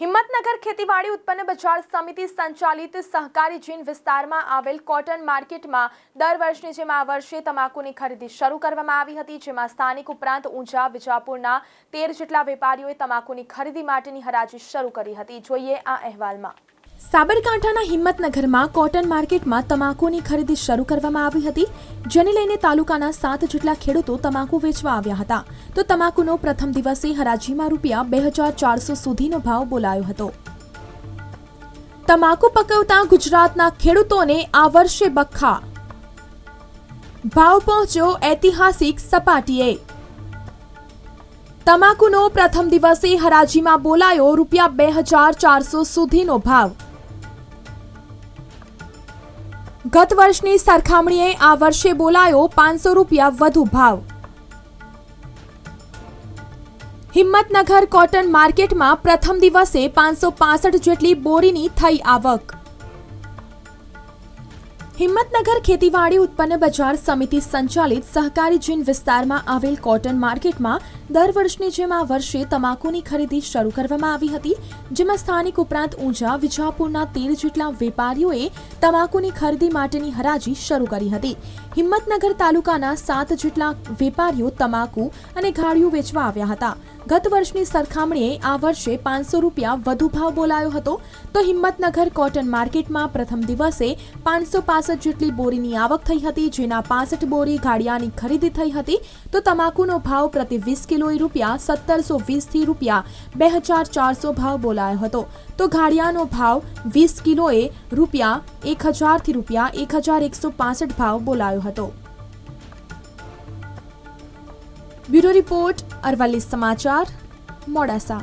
હિંમતનગર ખેતીવાડી ઉત્પન્ન બજાર સમિતિ સંચાલિત સહકારી જીન વિસ્તારમાં આવેલ કોટન માર્કેટમાં દર વર્ષની જેમ આ વર્ષે તમાકુની ખરીદી શરૂ કરવામાં આવી હતી, જેમાં સ્થાનિક ઉપરાંત ઊંઝા, વિજાપુરના તેર જેટલા વેપારીઓએ તમાકુની ખરીદી માટેની હરાજી શરૂ કરી હતી. જોઈએ આ અહેવાલમાં. સાબરકાંઠાના હિંમતનગરમાં કોટન માર્કેટમાં તમાકુની ખરીદી શરૂ કરવામાં આવી હતી, જેને લઈને તાલુકાના સાત જેટલા ખેડૂતો તમાકુ વેચવા આવ્યા હતા. તો તમાકુનો પ્રથમ દિવસે હરાજીમાં રૂપિયા બે હજાર ચારસો સુધીનો ભાવ બોલાયો હતો. તમાકુ પકવતા ગુજરાતના ખેડૂતોને આ વર્ષે બખ્ખા. ભાવ પહોંચ્યો ઐતિહાસિક સપાટીએ. તમાકુનો પ્રથમ દિવસે હરાજીમાં બોલાયો રૂપિયા બે હજાર ચારસો સુધીનો ભાવ. ગત વર્ષની સરખામણીએ આ વર્ષે બોલાયો પાંચસો રૂપિયા વધુ ભાવ. હિંમતનગર કોટન માર્કેટમાં પ્રથમ દિવસે પાંચસો પાસઠ જેટલી બોરીની થઈ આવક. હિંમતનગર ખેતીવાડી ઉત્પન્ન બજાર સમિતિ સંચાલિત સહકારી જીન વિસ્તારમાં આવેલ કોટન માર્કેટમાં દર વર્ષની જેમ આ વર્ષે તમાકુની ખરીદી શરૂ કરવામાં આવી હતી, જેમાં સ્થાનિક ઉપરાંત ઊંઝા, વિજાપુરના તેર જેટલા વેપારીઓએ તમાકુની ખરીદી માટેની હરાજી શરૂ કરી હતી. હિંમતનગર તાલુકાના સાત જેટલા વેપારીઓ તમાકુ અને ગાડીઓ વેચવા આવ્યા હતા. ગત વર્ષની સરખામણીએ આ વર્ષે પાંચસો રૂપિયા વધુ ભાવ બોલાયો હતો. તો હિંમતનગર કોટન માર્કેટમાં પ્રથમ દિવસે પાંચસો પાસઠ જેટલી બોરીની આવક થઈ હતી, જેના પાસઠ બોરી ગાડિયાની ખરીદી થઈ હતી, તો તમાકુનો ભાવ પ્રતિ વીસ કિલોએ રૂપિયા સત્તરસો વીસથી રૂપિયા બે હજાર ચારસો ભાવ બોલાયો હતો. તો ગાડિયાનો ભાવ વીસ કિલોએ રૂપિયા એક હજારથી રૂપિયા એક હજાર એકસો પાસઠ ભાવ બોલાયો હતો. બ્યુરો રિપોર્ટ, અરવલ્લી સમાચાર, મોડાસા.